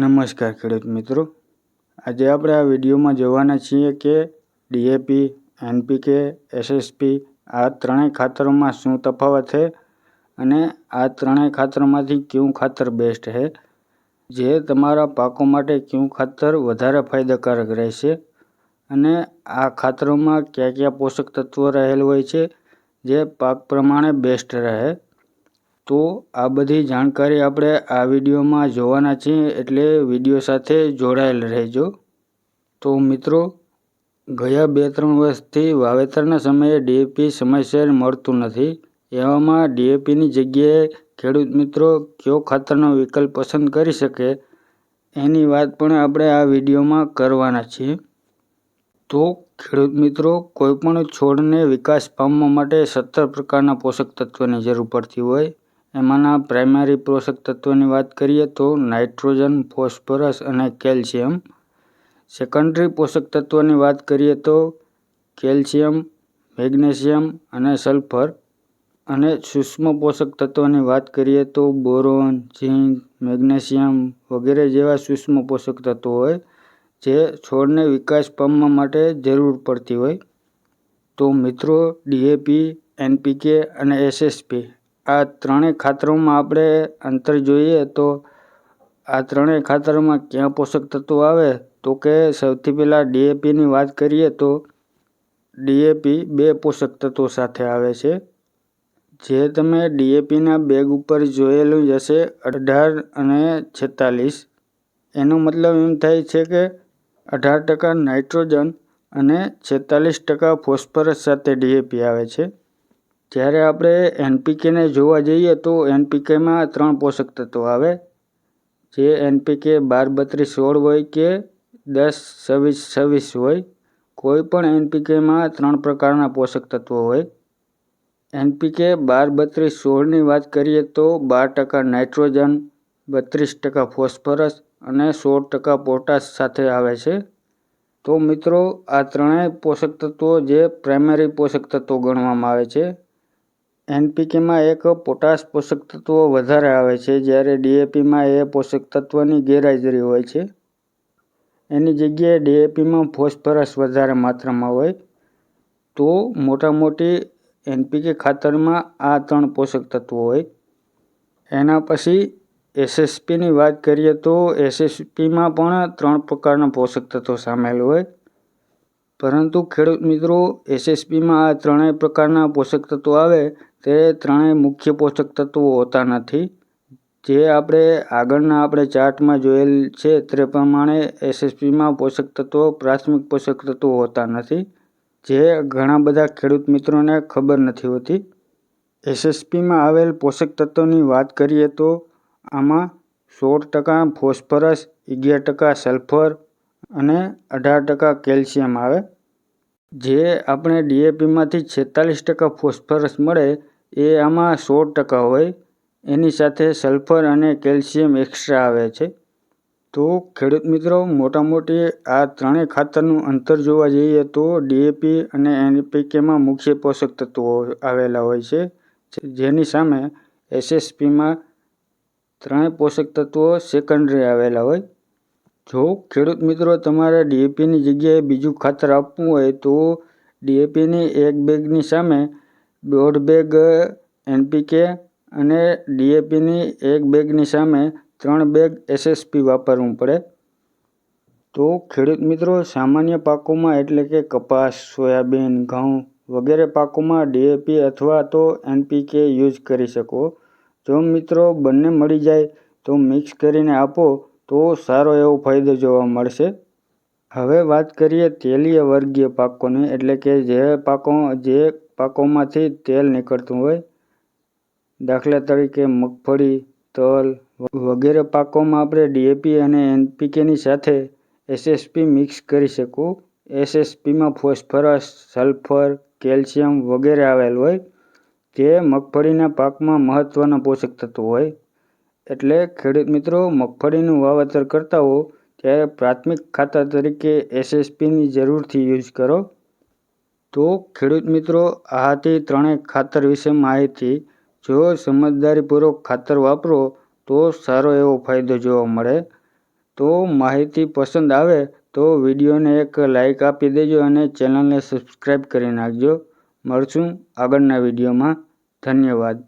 નમસ્કાર ખેડૂત મિત્રો. આજે આપણે આ વિડીયોમાં જોવાના છીએ કે ડીએપી, એનપીકે, એસએસપી આ ત્રણેય ખાતરોમાં શું તફાવત છે અને આ ત્રણેય ખાતરમાંથી કયું ખાતર બેસ્ટ છે, જે તમારા પાકો માટે કયું ખાતર વધારે ફાયદાકારક રહેશે અને આ ખાતરોમાં કયા કયા પોષક તત્વો રહેલ હોય છે, જે પાક પ્રમાણે બેસ્ટ રહે. તો આ બધી જાણકારી આપણે આ વિડીયોમાં જોવાના છીએ, એટલે વીડિયો સાથે જોડાયેલ રહેજો. તો મિત્રો, ગયા બે ત્રણ વર્ષથી વાવેતરના સમયે ડીએપી સમયસર મળતું નથી. એવામાં ડીએપીની જગ્યાએ ખેડૂત મિત્રો કયો ખાતરનો વિકલ્પ પસંદ કરી શકે, એની વાત પણ આપણે આ વિડીયોમાં કરવાના છીએ. તો ખેડૂત મિત્રો, કોઈપણ છોડને વિકાસ પામવા માટે સત્તર પ્રકારના પોષક તત્વોની જરૂર પડતી હોય એમાંના પ્રાઇમરી પોષક તત્વોની વાત કરીએ તો નાઇટ્રોજન, ફોસ્ફરસ અને કેલ્શિયમ. સેકન્ડરી પોષક તત્વોની વાત કરીએ તો કેલ્શિયમ, મેગ્નેશિયમ અને સલ્ફર. અને સૂક્ષ્મ પોષક તત્વોની વાત કરીએ તો બોરોન, ઝીંક, મેગ્નેશિયમ વગેરે જેવા સૂક્ષ્મ પોષક તત્વો હોય, જે છોડને વિકાસ પામવા માટે જરૂર પડતી હોય. તો મિત્રો ડીએપી એનપીકે અને એસએસપી આ ત્રણેય ખાતરોમાં આપણે અંતર જોઈએ તો આ ત્રણેય ખાતરોમાં ક્યાં પોષક તત્વો આવે? તો કે સૌથી પહેલાં ડીએપીની વાત કરીએ તો ડીએપી બે પોષક તત્વો સાથે આવે છે. જે તમે ડીએપીના બેગ ઉપર જોયેલું જ હશે, અઢાર અને છેતાલીસ. એનો મતલબ એમ થાય છે કે અઢાર ટકા નાઇટ્રોજન અને છેતાલીસ ટકા ફોસ્ફરસ સાથે ડીએપી આવે છે. જ્યારે આપણે એનપીકેને જોવા જઈએ તો એનપીકેમાં ત્રણ પોષક તત્વો આવે. જે એનપીકે બાર, બત્રીસ, સોળ હોય કે દસ, છવ્વીસ છવ્વીસ હોય, કોઈ પણ એનપીકેમાં ત્રણ પ્રકારના પોષક તત્વો હોય. એનપીકે બાર, બત્રીસ, સોળની વાત કરીએ તો બાર ટકા નાઇટ્રોજન, બત્રીસ ટકા ફોસ્ફરસ અને સોળ ટકા પોટાશ સાથે આવે છે. તો મિત્રો, આ ત્રણેય પોષક તત્વો જે પ્રાઇમરી પોષક તત્વો ગણવામાં આવે છે. એનપીકેમાં એક પોટાશ પોષક તત્વો વધારે આવે છે, જ્યારે ડીએપીમાં એ પોષક તત્વની ગેરહાજરી હોય છે. એની જગ્યાએ ડીએપીમાં ફોસ્ફરસ વધારે માત્રામાં હોય તો મોટા મોટી એનપીકે ખાતરમાં આ ત્રણ પોષક તત્વો હોય. એના પછી એસએસપીની વાત કરીએ તો એસએસપીમાં પણ ત્રણ પ્રકારના પોષક તત્વો સામેલ હોય. પરંતુ ખેડૂત મિત્રો એસએસપીમાં આ ત્રણેય પ્રકારના પોષક તત્વો આવે, તે ત્રણેય મુખ્ય પોષક તત્વો હોતા નથી. જે આપણે આગળના આપણે ચાર્ટમાં જોયેલ છે, તે પ્રમાણે એસએસપીમાં પોષક તત્વો, પ્રાથમિક પોષક તત્વો હોતા નથી. જે ઘણા બધા ખેડૂત મિત્રોને ખબર નથી હોતી. એસએસપીમાં આવેલ પોષક તત્વોની વાત કરીએ તો, આમાં સોળ ટકા ફોસ્ફરસ, અગિયાર ટકા સલ્ફર અને અઢાર ટકા કેલ્શિયમ આવે. જે આપણે ડીએપીમાંથી છેતાલીસ ટકા ફોસ્ફરસ મળે, એ આમાં સોળ ટકા હોય. એની સાથે સલ્ફર અને કેલ્શિયમ એક્સ્ટ્રા આવે છે. તો ખેડૂત મિત્રો મોટા મોટી આ ત્રણેય ખાતરનું અંતર જોવા જઈએ તો ડીએપી અને એનપીકેમાં મુખ્ય પોષક તત્વો આવેલા હોય છે. જેની સામે એસએસપીમાં ત્રણેય પોષક તત્વો સેકન્ડરી આવેલા હોય. જો ખેડૂત મિત્રો તમારે ડીએપીની જગ્યાએ બીજું ખાતર આપવું હોય તો ડીએપીની એક બેગની સામે દોઢ બેગ એનપીકે અને ડીએપીની એક બેગની સામે ત્રણ બેગ એસએસપી વાપરવું પડે. તો ખેડૂત મિત્રો, સામાન્ય પાકોમાં એટલે કે કપાસ, સોયાબીન, ઘઉં વગેરે પાકોમાં ડીએપી અથવા તો એનપીકે યુઝ કરી શકો. જો મિત્રો બંને મળી જાય તો મિક્સ કરીને આપો તો સારો એવો ફાયદો જોવા મળશે. હવે વાત કરીએ તેલીય વર્ગીય પાકોની, એટલે કે જે પાકો, જે પાકોમાંથી તેલ નીકળતું હોય. દાખલા તરીકે મગફળી, તલ વગેરે પાકોમાં આપણે ડીએપી અને એનપીકેની સાથે એસએસપી મિક્સ કરી શકું. એસએસપીમાં ફોસ્ફરસ, સલ્ફર, કેલ્શિયમ વગેરે આવેલ હોય. તે મગફળીના પાકમાં મહત્ત્વના પોષક તત્વો હોય. એટલે ખેડૂત મિત્રો, મગફળીનું વાવેતર કરતા હો, ત્યારે પ્રાથમિક ખાતર તરીકે એસએસપીની જરૂરથી યુઝ કરો. તો ખેડૂત મિત્રો આ ત્રણેય ખાતર વિશે માહિતી. જો સમજદારીપૂર્વક ખાતર વાપરો, તો સારો એવો ફાયદો જોવા મળે. તો માહિતી પસંદ આવે, તો વિડીયોને એક લાઈક આપી દેજો અને ચેનલને સબસ્ક્રાઈબ કરી નાખજો. મળશું આગળના વિડીયોમાં. ધન્યવાદ.